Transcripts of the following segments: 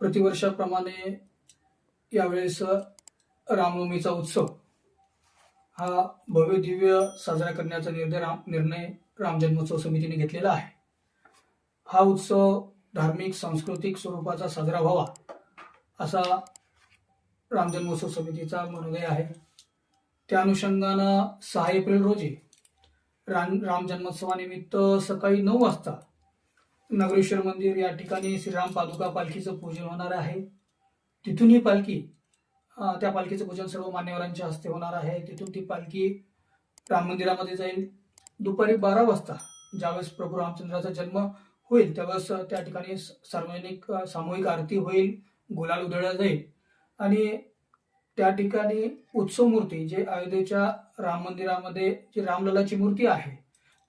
प्रतिवर्षाप्रमाणे यावेळेस रामनवमीचा उत्सव हा भव्य दिव्य साजरा करण्याचा निर्णय राम निर्णय राम जन्मोत्सव समितीने घेतलेला आहे. हा उत्सव धार्मिक सांस्कृतिक स्वरूपाचा साजरा व्हावा असा राम जन्मोत्सव समितीचा मनोदय आहे. त्या अनुषंगानं सहा एप्रिल रोजी राम राम जन्मोत्सवानिमित्त सकाळी नऊ वाजता नगरेश्वर मंदिर या ठिकाणी श्रीराम पादुका पालखीचं पूजन होणार आहे. तिथून ही पालखी त्या पालखीचं पूजन सर्व मान्यवरांच्या हस्ते होणार आहे. तिथून ती पालखी राम मंदिरामध्ये जाईल. दुपारी बारा वाजता ज्यावेळेस प्रभू रामचंद्राचा जन्म होईल त्यावेळेस त्या ठिकाणी सार्वजनिक सामूहिक आरती होईल गुलाल उधळला जाईल. आणि त्या ठिकाणी उत्सव मूर्ती जे अयोध्येच्या राम मंदिरामध्ये जी रामललाची मूर्ती आहे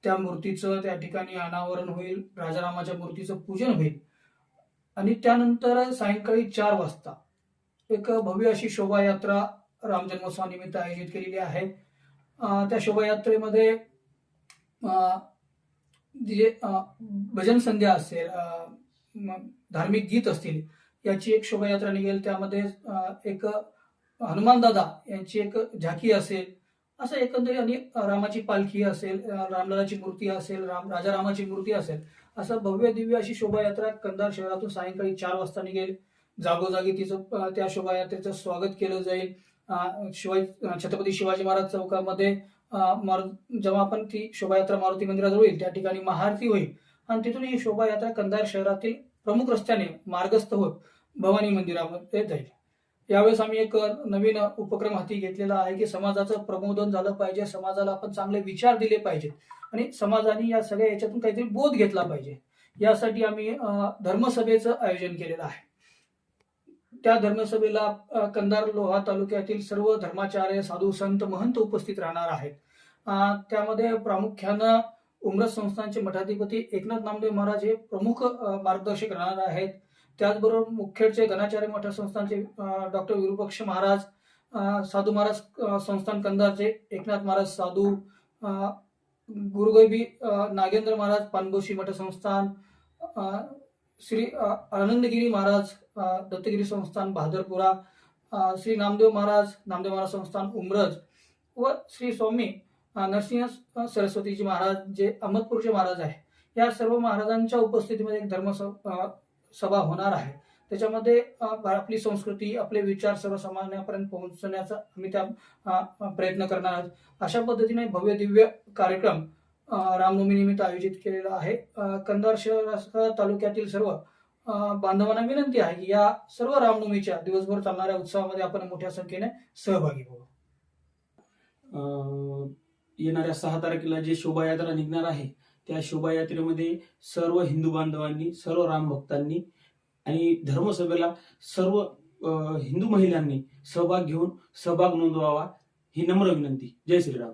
त्या मूर्तीचं त्या ठिकाणी अनावरण होईल राजारामाच्या मूर्तीचं पूजन होईल. आणि त्यानंतर सायंकाळी चार वाजता एक भव्य अशी शोभायात्रा राम जन्मोत्सवानिमित्त आयोजित केलेली आहे. त्या शोभायात्रेमध्ये जे भजन संध्या असेल धार्मिक गीत असतील याची एक शोभायात्रा निघेल. त्यामध्ये एक हनुमान दादा यांची एक झाकी असेल असं एकंदरीत आणि रामाची पालखी असेल रामलालाची मूर्ती असेल राम राजा रामाची मूर्ती असेल असं भव्य दिव्य अशी शोभायात्रा कंधार शहरातून सायंकाळी चार वाजता निघेल. जागोजागी तिचं त्या शोभायात्रेचं स्वागत केलं जाईल. शिवाय शिवाजी छत्रपती शिवाजी महाराज चौकामध्ये मारु- जेव्हा आपण ती शोभायात्रा मारुती मंदिरात होईल त्या ठिकाणी महाआरती होईल. आणि तिथून ही शोभायात्रा कंधार शहरातील प्रमुख रस्त्याने मार्गस्थ होत भवानी मंदिरामध्ये जाईल. यावेळेस आम्ही एक नवीन उपक्रम हाती घेतलेला आहे की समाजाचं प्रबोधन झालं पाहिजे समाजाला आपण चांगले विचार दिले पाहिजेत आणि समाजाने या सगळ्या याच्यातून काहीतरी बोध घेतला पाहिजे. यासाठी आम्ही धर्मसभेचं आयोजन केलेलं आहे. त्या धर्मसभेला कंदार कंधार लोहा तालुक्यातील सर्व धर्माचार्य साधू संत महंत उपस्थित राहणार आहेत. त्यामध्ये प्रामुख्यानं उमरत संस्थानचे मठाधिपती एकनाथ नामदेव महाराज हे प्रमुख मार्गदर्शक राहणार आहेत. त्याचबरोबर मुखेडचे गणाचार्य मठ संस्थानचे डॉक्टर विरूपक्ष महाराज साधू महाराज संस्थान कंधारचे एकनाथ महाराज साधू गुरुगैबी नागेंद्र महाराज पानबोशी मठ संस्थान श्री आनंदगिरी महाराज दत्तगिरी संस्थान भादरपुरा श्री नामदेव महाराज नामदेव महाराज संस्थान उमरज व श्री स्वामी नरसिंह सरस्वतीजी महाराज जे अहमदपूरचे महाराज आहे. या सर्व महाराजांच्या उपस्थितीमध्ये एक धर्म सभा होणार आहे. त्याच्यामध्ये आपली संस्कृती आपले विचार सर्वसामान्यापर्यंत पोहोचण्याचा आम्ही त्या प्रयत्न करणार आहोत. अशा पद्धतीने भव्य दिव्य कार्यक्रम रामनवमी रामनवमीनिमित्त आयोजित केलेला आहे. कंधार शहर तालुक्यातील सर्व बांधवांना विनंती आहे की या सर्व रामनवमीच्या दिवसभर चालणाऱ्या उत्सवामध्ये आपण मोठ्या संख्येने सहभागी व्हावं. अं, येणाऱ्या सहा तारखेला जे शोभायात्रा निघणार आहे त्या शोभायात्रेमध्ये सर्व हिंदू बांधवांनी सर्व रामभक्तांनी आणि धर्मसभेला सर्व हिंदू महिलांनी सहभाग घेऊन सहभाग नोंदवावा ही नम्र विनंती. जय श्रीराम.